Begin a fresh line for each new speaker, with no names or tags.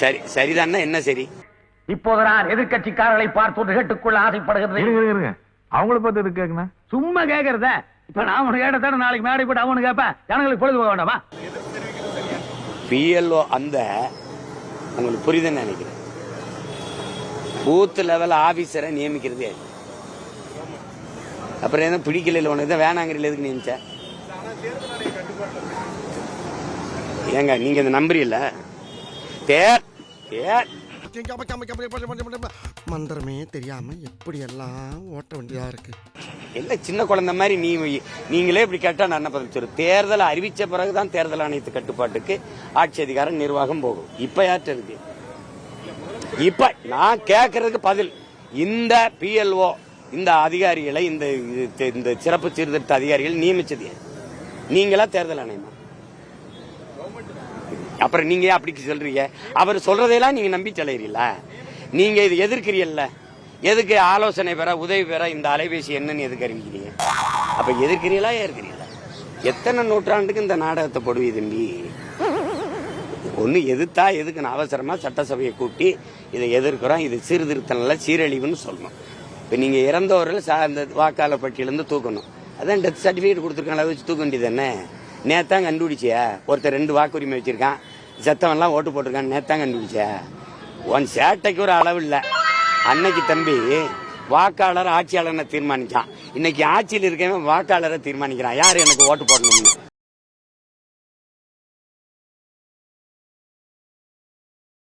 சரி சரிதான்னா என்ன சரி?
இப்போது நான் எதிர்க்கட்சிக்காரர்களை பார்த்து கேட்டுக்கொள்ள ஆசைப்படுகிறது.
அவங்கள பார்த்து எதுக்கு கேட்கணும்
சும்மா கேக்குறத. இப்ப நான் உனக்கு கேட்டதான நாளைக்கு மேடை போட்டு அவனு கேட்பேன் ஜனங்களுக்கு பொழுது போக வேண்டாமா?
பிஎல்ஓ அந்த உங்களுக்கு புரியுதுன்னு நினைக்கிறேன். பூத் லெவல் ஆபீசரை நியமிக்கிறதே. அப்புறம் என்ன பிடிக்கல உனக்கு தான் வேணாங்கிறீல எதுக்கு நியமிச்ச? ஏங்க நீங்க இந்த நம்புறீல்ல தேர் தேர்
மந்திரமே தெரியாம எப்படி எல்லாம் ஓட்ட வேண்டியதா இருக்கு
என்ன சின்ன குழந்தை மாதிரி நீ நீங்களே இப்படி கேட்டா நான் என்ன பதில் சொல்றேன் தேர்தல் அறிவிச்ச பிறகுதான் தேர்தல் ஆணையத்து கட்டுப்பாட்டுக்கு ஆட்சி அதிகாரம் நிர்வாகம் போகும் இப்ப யார்கிட்ட இருக்கு இப்ப நான் கேட்கறதுக்கு பதில் இந்த பிஎல்ஓ இந்த அதிகாரிகளை இந்த இந்த சிறப்பு சீர்திருத்த அதிகாரிகள் நியமிச்சது? நீங்களா தேர்தல் ஆணையமா அப்புறம் நீங்க ஏன் அப்படி சொல்றீங்க? அவர் சொல்றதையெல்லாம் நீங்க நம்பி செல்றீங்களா நீங்க இது எதிர்க்கிறீல்ல. எதுக்கு ஆலோசனை பெற உதவி பெற இந்த அலைபேசி என்னன்னு எதுக்கு அறிவிக்கிறீங்க? அப்ப எதிர்க்கிறீங்களா ஏற்கிறீங்களா எத்தனை நூற்றாண்டுக்கு இந்த நாடகத்தை போடுவி தம்பி? ஒன்று எதிர்த்தா எதுக்கு நான் அவசரமா சட்டசபையை கூட்டி இதை எதிர்க்கிறோம். இது சீர்திருத்தம் சீரழிவுன்னு சொல்லணும். இப்ப நீங்க இறந்தவர்கள் சா- அந்த வாக்காளர் பட்டியலேருந்து தூக்கணும். அதான் டெத் சர்டிபிகேட் கொடுத்துருக்காங்களா வச்சு தூக்க வேண்டியது என்ன நேத்தான் கண்டுபிடிச்சியா? ஒருத்தர் ரெண்டு வாக்குரிமை வச்சிருக்கான். செத்தவன்லாம் ஓட்டு போட்டிருக்கான் நேத்தான் கண்டுபிடிச்சியா? உன் சேட்டைக்கு ஒரு அளவு இல்லை. அன்னைக்கு தம்பி வாக்காளர் ஆட்சியாளரை தீர்மானிச்சான். இன்னைக்கு ஆட்சியில் இருக்கவன் வாக்காளரை தீர்மானிக்கிறான். யார் எனக்கு ஓட்டு போடணும்னு?